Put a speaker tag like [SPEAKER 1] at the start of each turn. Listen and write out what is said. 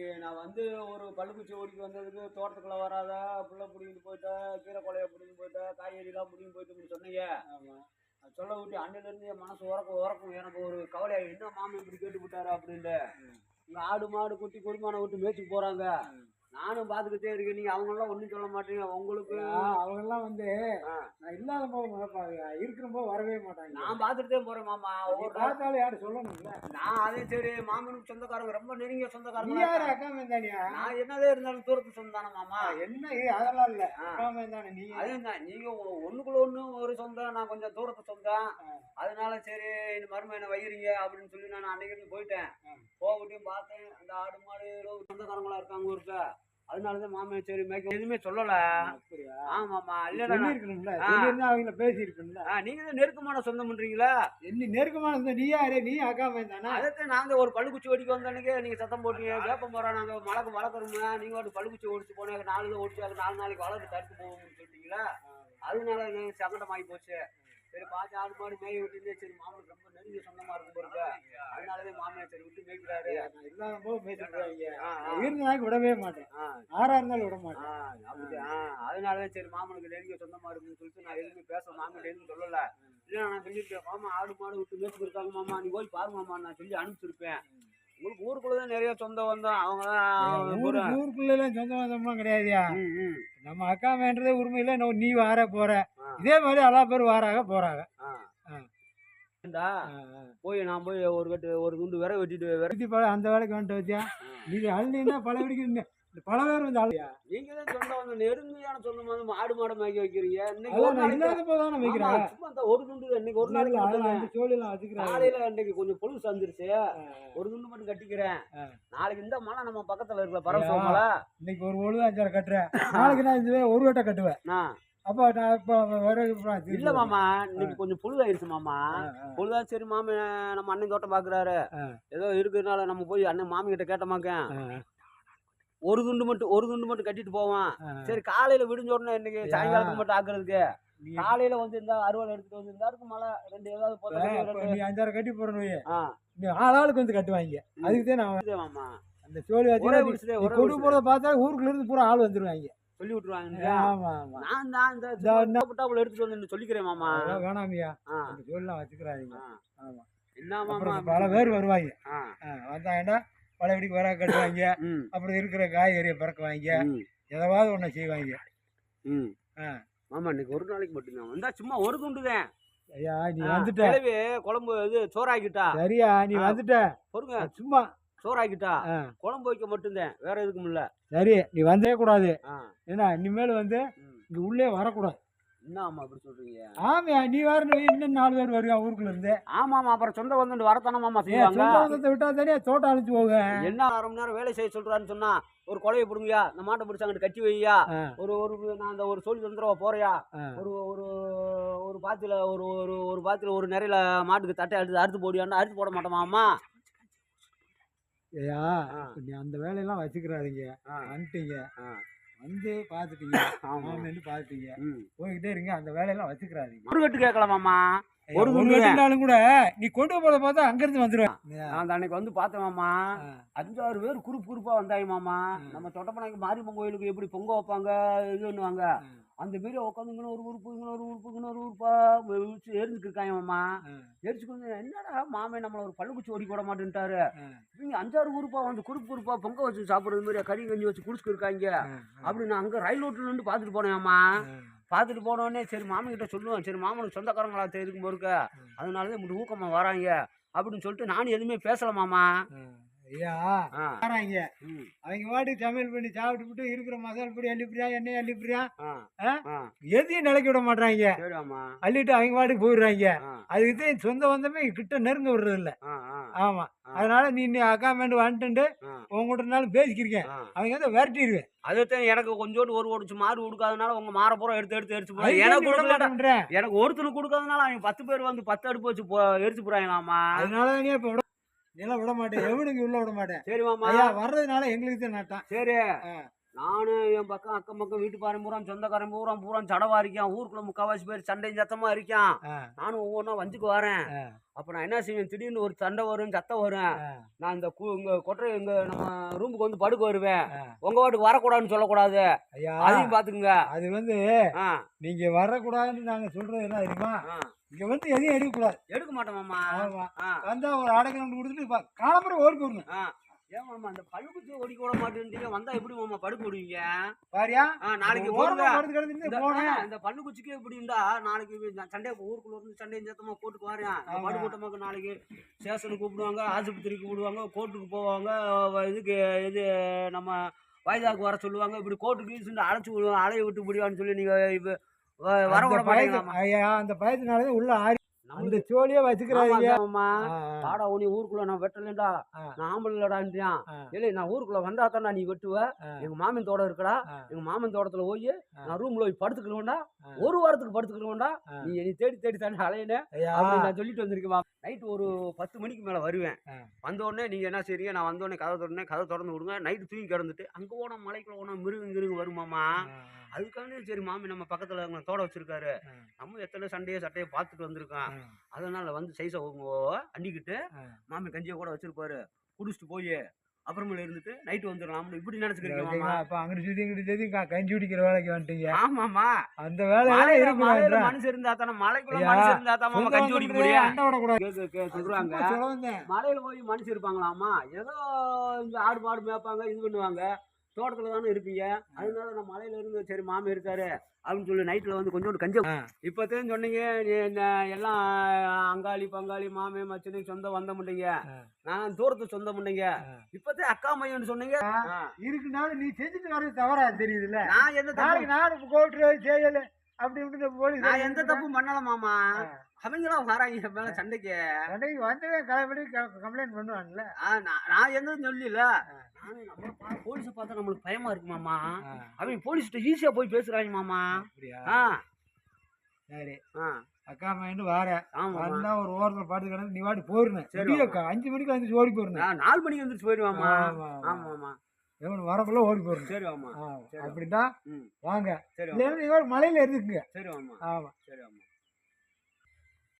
[SPEAKER 1] இன்னைக்கு நான் வந்து ஒரு பள்ளுக்குச்சி ஓடிக்கு வந்ததுக்கு தோட்டத்துக்குள்ள வராத புள்ள பிடிங்கிட்டு போயிட்டா கீரை கொலைய பிடிங்கி போயிட்டா காய்கறிலாம் பிடிங்கி போயிட்டு சொன்னீங்க. அது சொல்ல விட்டு அன்னிலிருந்து என் மனசு உறக்க உறக்கும். எனக்கு ஒரு கவலை என்ன மாமன் இப்படி கேட்டு விட்டாரு அப்படின்ட்டு இங்க ஆடு மாடு குட்டி குடும்பம் விட்டு மேய்ச்சிட்டு போறாங்க. நானும் பார்த்துக்கிட்டே இருக்கேன். நீங்க அவங்க எல்லாம் ஒண்ணும் சொல்ல மாட்டீங்க. உங்களுக்கு
[SPEAKER 2] அவங்க எல்லாம் வந்து. நான் இல்லாத போது மறப்பாங்க. இருக்கிறப்போ வரவே மாட்டாங்க.
[SPEAKER 1] நான் பார்த்துட்டு போறேன் மாமா. ஒவ்வொரு
[SPEAKER 2] பார்த்தாலும் யாரும் சொல்லணும்ல?
[SPEAKER 1] நான் அதே சரி மாமனுக்கு சொந்தக்காரங்க ரொம்ப நெருங்கிய சொந்தக்காரங்க
[SPEAKER 2] யாரு அக்கா மேந்தானியா?
[SPEAKER 1] நான் என்னதே இருந்தாலும் தூரத்து சொந்தம் தானே மாமா.
[SPEAKER 2] என்ன அதெல்லாம் இல்ல. அக்கா மேந்தானே நீ
[SPEAKER 1] அதுதான் நீங்க ஒ- ஒண்ணுக்குள்ள ஒண்ணு ஒரு சொந்தம் நான் கொஞ்சம் தூரத்து சொந்தம். அதனால சரி இந்த மருமை என்ன வைக்கிறீங்க அப்படின்னு சொல்லி நான் அன்னைக்கு போயிட்டேன். போகட்டியும் பார்த்தேன். அந்த ஆடு மாடு சொந்தக்காரங்களா இருக்காங்க ஊருக்கு அதனாலதான் மாமன் சரி மேய்க்க எதுவுமே சொல்லல.
[SPEAKER 2] அப்படியா?
[SPEAKER 1] ஆமாமா இல்லடா.
[SPEAKER 2] இருக்கணும்ல அவங்கள பேசி இருக்கணும்ல
[SPEAKER 1] நீங்க தான் நெருக்கமான சொந்தம் பண்றீங்களா?
[SPEAKER 2] என்ன நெருக்கமான இருந்த நீ யாரு? நீ அக்கா மேந்தானா
[SPEAKER 1] அதைத்தான் நாங்க ஒரு பள்ளுக்குச்சி ஓடிக்கு வந்த அன்னைக்கு நீங்க சத்தம் போட்டீங்க. வேப்பம் போறோம் நாங்க மழக்கு வளர்க்குறோங்க நீங்க ஒரு பள்ளுக்குச்சி ஓடிச்சு போனீங்க. நாலு தான் ஓடிச்சு அது நாலு நாளைக்கு வளர்த்து தடுத்து போகும்னு சொல்லிட்டீங்களா? அதனால சங்கடமாகி போச்சு. சரி பாத்து ஆடு மாடு மேய விட்டுட்டு சரி மாமனுக்கு ரொம்ப நெருங்கிய சொந்தமா இருக்கும் போறது அதனாலதான் மாமன் சரி விட்டு மேய்க்கிறாரு.
[SPEAKER 2] நான் இல்லாத போது
[SPEAKER 1] ஆ,
[SPEAKER 2] இருந்தாலும் விடவே மாட்டேன். ஆறா இருந்தாலும் விட மாட்டேன்.
[SPEAKER 1] ஆ, அப்படி, ஆ, அதனாலதான் சரி மாமனுக்கு நெருங்கிய சொந்தமா இருக்குன்னு சொல்லிட்டு நான் எதுவுமே பேச மாமன் எதுவும் சொல்லல. இல்ல நான் சொல்லிருக்கேன் மாமா ஆடு மாடு விட்டு மேய்ச்சி இருக்காங்க மாமா. நீ போய் பாருங்க மாமா நான் சொல்லி அனுப்பிச்சிருப்பேன். உங்களுக்கு ஊருக்குள்ளதான் நிறைய சொந்தம் வந்தோம் அவங்க
[SPEAKER 2] ஊரு ஊருக்குள்ள எல்லாம் சொந்த பந்தம்லாம் கிடையாதுயா. நம்ம அக்கா வேண்டதே உரிமையில நோ- நீ வார போற. இதே மாதிரி எல்லா பேரும் வாராக போறாங்க
[SPEAKER 1] போய் நான் போய் ஒரு கட்டு ஒரு துண்டு விரை வெட்டிட்டு விரை
[SPEAKER 2] விரட்டி பழ அந்த வேலைக்கு வந்துட்டு வச்சியா? நீங்க அழுந்தீங்கன்னா பல வெடிக்க பல பேர் வந்து அழுதியா
[SPEAKER 1] நீங்க தான் சொந்தம் வந்து நெருங்கியான சொந்தம் வந்து ஆடு மாடு மேய்க்க வைக்கிறீங்க. இன்னைக்கு ஒரு நாளைக்கு
[SPEAKER 2] இல்லாத போது தானே
[SPEAKER 1] ஆமா,
[SPEAKER 2] வைக்கிறேன்
[SPEAKER 1] சும்மா இந்த ஒரு துண்டு. இன்னைக்கு ஒரு நாளைக்கு
[SPEAKER 2] அதெல்லாம் அந்த சோழிலாம் வச்சுக்கிறாங்க
[SPEAKER 1] காலையில இன்னைக்கு கொஞ்சம் பொழுது சந்திருச்சு ஒரு துண்டு மட்டும் கட்டிக்கிறேன். நாளைக்கு இந்த மலை நம்ம பக்கத்துல இருக்கிற மலை.
[SPEAKER 2] இன்னைக்கு ஒரு ஒழுது அஞ்சாறு கட்டுறேன். நாளைக்கு நான் இதுவே ஒரு வட்டம் கட்டுவேன்.
[SPEAKER 1] நான்
[SPEAKER 2] அப்போ நான் இப்போ வர
[SPEAKER 1] இல்ல மாமா இன்னைக்கு கொஞ்சம் பொழுது ஆயிருச்சு மாமா பொழுதா சரி மாமி நம்ம அண்ணன் தோட்டம் பாக்குறாரு.
[SPEAKER 2] ஆ.
[SPEAKER 1] ஏதோ இருக்கிறதுனால நம்ம போய் அண்ணன் மாமி கிட்ட கேட்டமாக்கேன் ஒரு துண்டு மட்டும் ஒரு துண்டு மட்டும் கட்டிட்டு போவான். சரி காலையில விடிஞ்ச உடனே இன்னைக்கு. சாயங்காலத்துக்கு மட்டும் ஆக்குறதுக்கு. காலையில வந்து இந்த அறுவடை எடுத்துட்டு வந்து இந்த இருக்கு மழை. ரெண்டு ஏதாவது போத்தா
[SPEAKER 2] நீ அஞ்சாறு கட்டி போறணும்
[SPEAKER 1] ஆ.
[SPEAKER 2] நீ ஆளாளுக்கு வந்து கட்டுவாங்க. அதுக்கு தான் நான்
[SPEAKER 1] இதே மாமா.
[SPEAKER 2] அந்த சோழி வச்சு கொண்டு. போறத பார்த்தா ஊருக்குள்ள இருந்து பூரா ஆள் வந்துருவாங்க.
[SPEAKER 1] சொல்லி விட்டுருவாங்க நான் தான் இந்த புட்டாப்புல எடுத்துட்டு வந்து சொல்லிக்கிறேன் மாமா.
[SPEAKER 2] வேணாமியா. சோழிலாம் வச்சுக்கிறாங்க. ஆமா.
[SPEAKER 1] என்ன மாமா
[SPEAKER 2] பல பேர் வருவாங்க. வந்தாங்கன்னா பல வெடிக்கு வர கட்டுவாங்க அப்புறம் இருக்கிற காய்கறியை பறக்குவாங்க. எதாவது ஒண்ணு செய்வாங்க.
[SPEAKER 1] ம். மாமா இன்னைக்கு ஒரு நாளைக்கு மட்டும்தான். வந்தா சும்மா ஒரு துண்டுதான்
[SPEAKER 2] ஐயா நீ வந்துட்ட.
[SPEAKER 1] குழம்பு இது சோறாக்கிட்டா.
[SPEAKER 2] சரியா நீ. வந்துட்ட.
[SPEAKER 1] பொறுங்க.
[SPEAKER 2] சும்மா
[SPEAKER 1] சோறாக்கிட்டா. குழம்பு வைக்க மட்டும்தான் வேற எதுக்கும் இல்ல.
[SPEAKER 2] சரி நீ வந்தே கூடாது. ஏன்னா இனிமேல் வந்து. இங்க உள்ளே வரக்கூடாது.
[SPEAKER 1] என்ன ஆமா அப்படி சொல்றீங்க?
[SPEAKER 2] ஆமையா நீ வேற இன்னும் நாலு பேர் வருவா ஊருக்குள்ள இருந்து
[SPEAKER 1] ஆமாமா அப்புறம் சொந்த வந்து வரத்தானே மாமா
[SPEAKER 2] ஏன்
[SPEAKER 1] செய்வாங்க?
[SPEAKER 2] சொந்த விட்டா தனியா தோட்டம் அழிச்சு போக?
[SPEAKER 1] என்ன அரை மணி நேரம் வேலை செய்ய சொல்றான்னு சொன்னா ஒரு கொலையை பிடுங்கயா? இந்த மாட்டை பிடிச்சி அங்கிட்டு கட்டி வையா. ஒரு ஒரு நான் அந்த ஒரு சொல்லி தந்துடுவா போறியா. ஒரு ஒரு ஒரு பாத்தியில ஒரு ஒரு ஒரு பாத்தியில ஒரு நிறையில மாட்டுக்கு தட்டை அறுத்து அறுத்து போடியான்னு அறுத்து போட மாட்டோமாமா
[SPEAKER 2] ஐயா நீ அந்த வேலையெல்லாம் வச்சுக்கிறாதீங்க. வந்துட்டீங்க. வந்து பார்த்துட்டீங்க
[SPEAKER 1] ஆமா.
[SPEAKER 2] ஆமான்னு பார்த்துட்டீங்க. போய்கிட்டே இருங்க அந்த வேலையெல்லாம் வச்சுக்கிறாதீங்க.
[SPEAKER 1] ஒரு கட்டு கேட்கலாமாமா
[SPEAKER 2] ஐயா,
[SPEAKER 1] ஒரு
[SPEAKER 2] வெட்டினாலும் கூட நீ கொண்டு போறத பார்த்தா அங்கிருந்து வந்துருவேன்.
[SPEAKER 1] நான் அன்னைக்கு வந்து பார்த்தேன். அஞ்சாறு பேர் குரூப் குரூப்பா வந்தாங்க மாமா. நம்ம தொட்டப்பனைக்கு மாரியம்மன் கோயிலுக்கு எப்படி பொங்க வைப்பாங்க இது பண்ணுவாங்க.
[SPEAKER 2] ம்.
[SPEAKER 1] அந்த மாரி உட்காந்து இங்கே ஒரு உறுப்பு இங்கே ஒரு உறுப்பு இங்கே ஒரு உறுப்பா எரிஞ்சுட்டு இருக்காங்க மாமா. எரிச்சுக்கு என்னடா மாமே நம்மள ஒரு பள்ளுக்குச்சி ஓடி போட மாட்டேன்ட்டாரு. இவங்க அஞ்சாறு உறுப்பா வந்து குறுப்பு குறுப்பா பொங்க வச்சு சாப்பிடுறது மாதிரி கறி கஞ்சி வச்சு குடிச்சுட்டு இருக்காங்க. அப்படி நான் அங்கே ரயில் ரோட்டில் நின்று பார்த்துட்டு போனேன்மா பார்த்துட்டு போனோடனே சரி மாமன் கிட்ட சொல்லுவேன். சரி மாமனுக்கு சொந்தக்காரங்களா தெரியும் போருக்க அதனால தான் இப்படி ஊக்கமாக வராங்க. அப்படின்னு சொல்லிட்டு நானும் எதுவுமே பேசல மாமா.
[SPEAKER 2] ஐயா வராங்க அவங்க பாட்டுக்கு சமையல் பண்ணி சாப்பிட்டுட்டு இருக்கிற மசாலா பொடி அள்ளிப்பிடியா எண்ணெய்?
[SPEAKER 1] ஆ.
[SPEAKER 2] எதையும் நிலைக்க விட மாட்டாங்க அள்ளிட்டு அவங்க பாட்டுக்கு போயிடுறாங்க. அதுக்கு தான் சொந்த வந்தமே கிட்ட நெருங்க விடுறது இல்ல ஆமா. அதனால நீ அக்கா மேண்டு வந்துட்டு
[SPEAKER 1] ஆ.
[SPEAKER 2] உங்ககிட்டனாலும் பேசிக்கிறீங்க
[SPEAKER 1] ஆ.
[SPEAKER 2] அவங்க வந்து விரட்டிடுவேன்.
[SPEAKER 1] அதுதான் எனக்கு கொஞ்சோண்டு ஒரு ஒடிச்சு மாறு கொடுக்காதனால உங்க மாற பூரா எடுத்து எடுத்து எரிச்சு போறாங்க எனக்கு
[SPEAKER 2] மாட்டேன்றேன்.
[SPEAKER 1] எனக்கு ஒருத்தனுக்கு கொடுக்காதனால அவங்க பத்து பேர் வந்து பத்து அடுப்பு வச்சு எரிச்சு போறாங்களாமா
[SPEAKER 2] அதனால நீ இப்ப நீலாம் விட மாட்டேன் எவனுக்கு உள்ள விட மாட்டேன்
[SPEAKER 1] சரி மாமா.
[SPEAKER 2] ஐயா வர்றதுனால எங்களுக்கு தான் நட்டான்
[SPEAKER 1] சரி. நானும் என் பக்கம் அக்கம் பக்கம் வீட்டுக்காரன் பூரா சொந்தக்காரன் பூரா பூரா சடவா இருக்கான் ஊருக்குள்ள முக்காவாசி பேர் சண்டையும் சத்தமா இருக்கான். நானும் ஒவ்வொன்றா வஞ்சுக்கு வரேன். அப்ப நான் என்ன செய்வேன்? திடீர்னு ஒரு சண்டை வரும் சத்தம் வரும். நான் இந்த கு- இங்க கொட்டை இங்க நம்ம ரூமுக்கு வந்து படுக்க வருவேன். உங்க வாட்டுக்கு வரக்கூடாதுன்னு சொல்லக்கூடாது. அதையும் பாத்துக்குங்க.
[SPEAKER 2] அது வந்து நீங்க வரக்கூடாதுன்னு நாங்க சொல்றது என்ன தெரியுமா. இங்க வந்து எதையும்
[SPEAKER 1] எடுக்க மாட்டேன் மாமா
[SPEAKER 2] ஆமா.
[SPEAKER 1] ஆ,
[SPEAKER 2] வந்தா ஒரு அடக்கம் கொடுத்துட்டு காலம்பரம் ஓடி போடணும்
[SPEAKER 1] ஆ. ஏன் மாமா அந்த பழுக்குச்சி ஓடிக்க விட மாட்டேன்றீங்க. வந்தா எப்படி மாமா படுக்க விடுவீங்க
[SPEAKER 2] பாரியா?
[SPEAKER 1] நாளைக்கு
[SPEAKER 2] ஓரமா படுத்து போனேன்
[SPEAKER 1] இந்த பல்லுக்குச்சிக்கே இப்படி இருந்தா நாளைக்கு சண்டை ஊருக்குள்ள இருந்து சண்டையும் சத்தமா கோர்ட்டுக்கு வரேன். படுக்கூட்டமாக நாளைக்கு ஸ்டேஷனுக்கு கூப்பிடுவாங்க ஆஸ்பத்திரிக்கு கூப்பிடுவாங்க கோர்ட்டுக்கு போவாங்க இதுக்கு இது நம்ம வாய்தாக்கு வர சொல்லுவாங்க. இப்படி கோர்ட்டுக்கு ஈஸுன்னு அழைச்சி விடுவாங்க அலைய விட்டு முடியான்னு சொல்லி நீங்க இப்ப வர
[SPEAKER 2] அந்த
[SPEAKER 1] விட
[SPEAKER 2] ஐயா அந்த பயத்தினாலதான் உள்ள ஆறி அந்த சோழியே வச்சுக்கிறாங்க
[SPEAKER 1] ஆடா உனி ஊருக்குள்ள நான் வெட்டலடா. நான் ஆம்பளடான்றியான்
[SPEAKER 2] ஆ.
[SPEAKER 1] இல்லை நான் ஊருக்குள்ள வந்தா தானே நீ வெட்டுவ. எங்க மாமன் தோட்டம் இருக்குடா. எங்க மாமன் தோட்டத்துல போய் நான் ரூம்ல போய் படுத்துக்கணும்டா.
[SPEAKER 2] ஆ.
[SPEAKER 1] ஒரு வாரத்துக்கு படுத்துக்கணும்டா.
[SPEAKER 2] ஆ.
[SPEAKER 1] நீ என்னை தேடி தேடி தானே அலையின.
[SPEAKER 2] ஐயா.
[SPEAKER 1] அப்படின்னு நான் சொல்லிட்டு வந்திருக்கேன் நைட் ஒரு பத்து மணிக்கு மேல வருவேன். வந்த உடனே நீங்க என்ன செய்றீங்க? நான் வந்த உடனே கதை திறந்தே கதை திறந்து விடுங்க. நைட்டு தூங்கி கிடந்துட்டு அங்க போனா மலைக்குள்ள போனா மிருகு மிருகு வருமாமா அதுக்காண்டி சரி மாமி நம்ம பக்கத்துல தோட வச்சிருக்காரு. நம்ம எத்தனை சண்டையை சட்டையை பார்த்துட்டு வந்திருக்கோம். அதனால வந்து சைஸை அண்டிக்கிட்டு. மாமி கஞ்சியை கூட வச்சிருப்பாரு. குடிச்சிட்டு போய் அப்புறமேல இருந்துட்டு நைட்டு வந்துடலாம் இப்படி நினைச்சுக்கிறீங்க?
[SPEAKER 2] அப்ப அங்கிட்டு சுத்தி இங்கிட்டு சுத்தி கஞ்சி குடிக்கிற வேலைக்கு வந்துட்டீங்க.
[SPEAKER 1] ஆமாமா
[SPEAKER 2] அந்த
[SPEAKER 1] மலையில
[SPEAKER 2] இருக்கக்கூடாது
[SPEAKER 1] மனுஷன் இருந்தா தானே மலைக்குள்ள மனுஷன் இருந்தா தான் மாமா கஞ்சி குடிக்க முடியும்.
[SPEAKER 2] அண்டை விடக்கூடாது.
[SPEAKER 1] சொல்றாங்க. மலையில போய் மனுஷன் இருப்பாங்களாமா ஏதோ இந்த ஆடு மாடு மேய்ப்பாங்க இது பண்ணுவாங்க. தோட்டத்துல தானே இருப்பீங்க அதனால நான் மலையில இருந்து சரி மாமி இருக்காரு அப்படின்னு சொல்லி நைட்ல வந்து கொஞ்சோண்டு கஞ்சி
[SPEAKER 2] ஆ.
[SPEAKER 1] இப்போத்தையும் சொன்னீங்க எல்லாம் அங்காளி பங்காளி மாமே மச்சனி சொந்தம் வந்த முட்டீங்க
[SPEAKER 2] ஆ.
[SPEAKER 1] நான் தூரத்து சொந்தம் முட்டீங்க
[SPEAKER 2] ஆ.
[SPEAKER 1] இப்போத்தே அக்கா மையன்னு சொன்னீங்க.
[SPEAKER 2] இருக்குனாலும் நீ செஞ்சுட்டு வர்றது தவறா தெரியுதுல்ல
[SPEAKER 1] நான் எந்த
[SPEAKER 2] நாளைக்கு நானும் கோர்ட்டு செய்யல அப்படி இப்படி போலீஸ்
[SPEAKER 1] நான் எந்த தப்பும் பண்ணல மாமா. அவங்களாம் வராங்க மேல சண்டைக்கு.
[SPEAKER 2] அன்னைக்கு வந்தவே கிளம்பி கம்ப்ளைண்ட் பண்ணுவான்ல
[SPEAKER 1] ஆ, நான் நான் எந்த சொல்லல. போலீஸை பார்த்தா நம்மளுக்கு பயமா இருக்கு மாமா. அவங்க போலீஸ்கிட்ட ஈஸியா போய் பேசுறாங்க மாமா. ஆ.
[SPEAKER 2] சரி.
[SPEAKER 1] ஆ.
[SPEAKER 2] அக்கா மைண்டு வார வந்தா ஒரு ஓரத்துல பாட்டு கிடந்து நீ வாடி போயிருந்தேன்
[SPEAKER 1] சரி,
[SPEAKER 2] அக்கா அஞ்சு மணிக்கு வந்து ஓடி போயிருந்தேன்
[SPEAKER 1] நாலு மணிக்கு வந்துச்சு போயிடுவாமா
[SPEAKER 2] ஆமா, ஆமா. எவன் வரக்குள்ள ஓடி போயிருந்தேன்
[SPEAKER 1] சரி ஆமா.
[SPEAKER 2] அப்படின்னா வாங்க.
[SPEAKER 1] சரி
[SPEAKER 2] மலையில இருந்துக்குங்க
[SPEAKER 1] சரி ஆமா.
[SPEAKER 2] ஆமா.
[SPEAKER 1] சரி ஆமா.